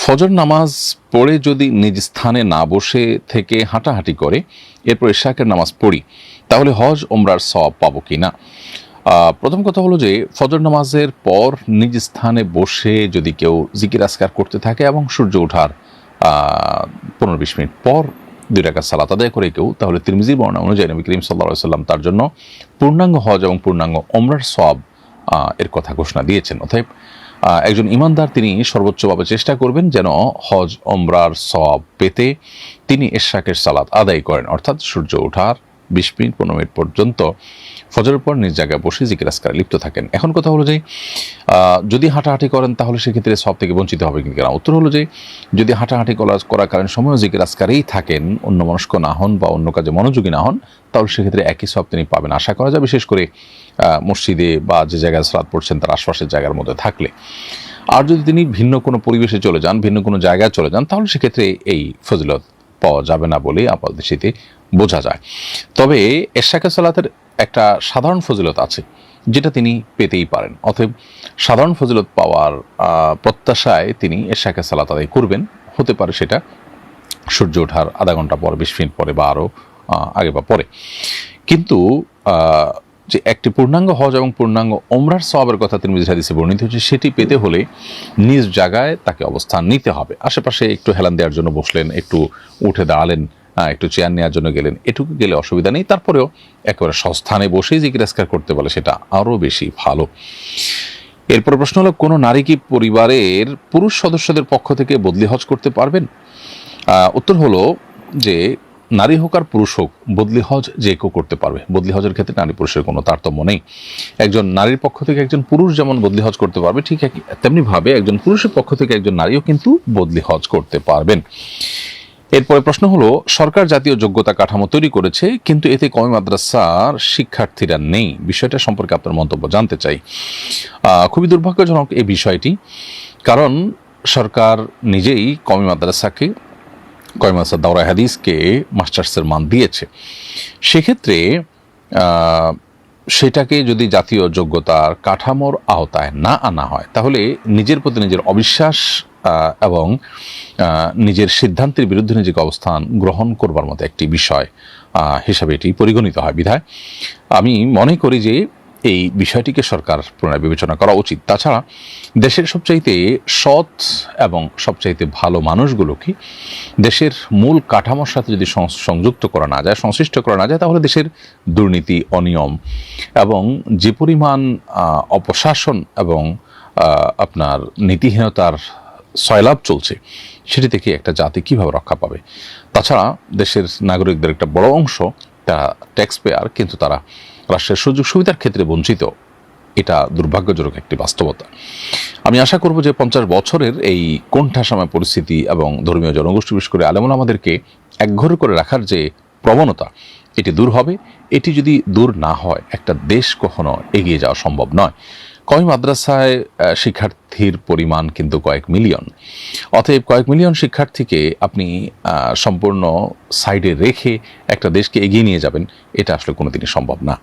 ফজর নামাজ পড়ে যদি নিজ স্থানে না বসে থেকে হাঁটাহাঁটি করে, এরপর ইশাকের নামাজ পড়ি, তাহলে হজ ওমরার সব পাবো কি না? প্রথম কথা হলো যে, ফজর নামাজের পর নিজ স্থানে বসে যদি কেউ জিকির আসকার করতে থাকে এবং সূর্য ওঠার পনেরো বিশ মিনিট পর দুই টাকা সালাত আদায় করে কেউ, তাহলে তিরমিজির বর্ণনা অনুযায়ী নবী করিম সাল্লা সাল্লাম তার জন্য পূর্ণাঙ্গ হজ এবং পূর্ণাঙ্গ ওমরার সব এর কথা ঘোষণা দিয়েছেন। অতএব একজন ইমানদার তিনি সর্বোচ্চভাবে চেষ্টা করবেন যেন হজ অমরার সব পেতে তিনি এশাকের সালাত আদায় করেন। অর্থাৎ সূর্য ওঠার বিশ মিনিট, পনেরো মিনিট পর্যন্ত ফজরের পর নিজ জায়গায় বসে জিকির আসকারে লিপ্ত থাকেন। এখন কথা হলো যে যদি হাঁটাহাঁটি করেন তাহলে সেক্ষেত্রে সব থেকে বঞ্চিত হবে কিন্তু না উত্তর হলো যে, যদি হাঁটাহাঁটি করা করাকালীন সময় জিকির আসকারেই থাকেন অন্য মনস্ক না হন বা অন্য কাজে মনোযোগী না হন, তাহলে সেক্ষেত্রে একই সব তিনি পাবেন। আশা করা যায় বিশেষ করে মসজিদে বা যে জায়গায় সালাত পড়ছেন তার আশপাশের জায়গার মধ্যে থাকলে। আর যদি তিনি ভিন্ন কোনো পরিবেশে চলে যান, ভিন্ন কোনো জায়গায় চলে যান, তাহলে সেক্ষেত্রে এই ফজিলত পাওয়া যাবে না বলেই আপাতদৃষ্টিতে বোঝা যায়। তবে এশাকে সালাতের একটা সাধারণ ফজিলত আছে, যেটা তিনি পেতেই পারেন। অতএব সাধারণ ফজিলত পাওয়ার প্রত্যাশায় তিনি এশাকে সালাত আদায় করবেন। হতে পারে সেটা সূর্য ওঠার আধা ঘণ্টা পর, বিশ মিনিট পরে বা আরও আগে বা পরে। কিন্তু যে একটি পূর্ণাঙ্গ হজ এবং পূর্ণাঙ্গ ওমরার সবের কথা তিনি হাদিসে বর্ণিত হচ্ছে সেটি পেতে হলে নিজ জায়গায় তাকে অবস্থান নিতে হবে। আশেপাশে একটু হেলান দেওয়ার জন্য বসলেন, একটু উঠে দাঁড়ালেন একটু চেয়ার নেওয়ার জন্য গেলেন, এটুকু গেলে অসুবিধা নেই। তারপরেও একেবারে সস্থানে বসেই জিজ্ঞাসকার করতে বলে, সেটা আরও বেশি ভালো। এরপর প্রশ্ন হলো, কোনো নারী কি পরিবারের পুরুষ সদস্যদের পক্ষ থেকে বদলি হজ করতে পারবেন? উত্তর হলো যে নারী হোক আর পুরুষ হোক, বদলি হজ যে কেউ করতে পারবে। বদলি হজের ক্ষেত্রে নারী পুরুষের কোনো তারতম্য নেই। একজন নারীর পক্ষ থেকে একজন পুরুষ যেমন বদলি হজ করতে পারবে, ঠিক তেমনিভাবে একজন পুরুষের পক্ষ থেকে একজন নারীও কিন্তু বদলি হজ করতে পারবেন। এরপরে প্রশ্ন হলো, সরকার জাতীয় যোগ্যতা কাঠামো তৈরি করেছে, কিন্তু এতে কমি মাদ্রাসার শিক্ষার্থীরা নেই? বিষয়টা সম্পর্কে আপনার মন্তব্য জানতে চাই। খুবই দুর্ভাগ্যজনক এই বিষয়টি, কারণ সরকার নিজেই কমি মাদ্রাসাকে কমি মাদ্রাসা দাওরা হাদিসকে মাস্টার্সের মান দিয়েছে। সেক্ষেত্রে সেটাকে যদি জাতীয় যোগ্যতার কাঠামোর আওতায় না আনা হয়, তাহলে নিজের প্রতি নিজের অবিশ্বাস এবং নিজের সিদ্ধান্তের বিরুদ্ধে নিজেকে অবস্থান গ্রহণ করবার মতো একটি বিষয় হিসাবে এটি পরিগণিত হয় বিধায়। আমি মনে করি যে এই বিষয়টিকে সরকার পুনরায় বিবেচনা করা উচিত। তাছাড়া দেশের সবচাইতে সৎ এবং সবচাইতে ভালো মানুষগুলোকে দেশের মূল কাঠামোর সাথে যদি সংযুক্ত করা না যায়, সংশ্লিষ্ট করা না যায়, তাহলে দেশের দুর্নীতি, অনিয়ম এবং যে পরিমাণ অপশাসন এবং আপনার নীতিহীনতার সয়লাভ চলছে, সেটি থেকে একটা জাতি কীভাবে রক্ষা পাবে? তাছাড়া দেশের নাগরিকদের একটা বড় অংশ, তারা ট্যাক্স পেয়ার কিন্তু তারা রাষ্ট্রের সুযোগ সুবিধার ক্ষেত্রে বঞ্চিত। এটা দুর্ভাগ্যজনক একটি বাস্তবতা। আমি আশা করব যে পঞ্চাশ বছরের এই কোণঠাসাময় পরিস্থিতি এবং ধর্মীয় জনগোষ্ঠী, বিশেষ করে আলেমন আমাদেরকে একঘরে করে রাখার যে প্রবণতা, এটি দূর হবে। এটি যদি দূর না হয়, একটা দেশ কখনো এগিয়ে যাওয়া সম্ভব নয়। কয় মাদ্রাসায় শিক্ষার্থীর পরিমাণ কিন্তু কয়েক মিলিয়ন। অতএব কয়েক মিলিয়ন শিক্ষার্থীকে আপনি সম্পূর্ণ সাইডে রেখে একটা দেশকে এগিয়ে নিয়ে যাবেন, এটা আসলে কোনোদিনই সম্ভব না।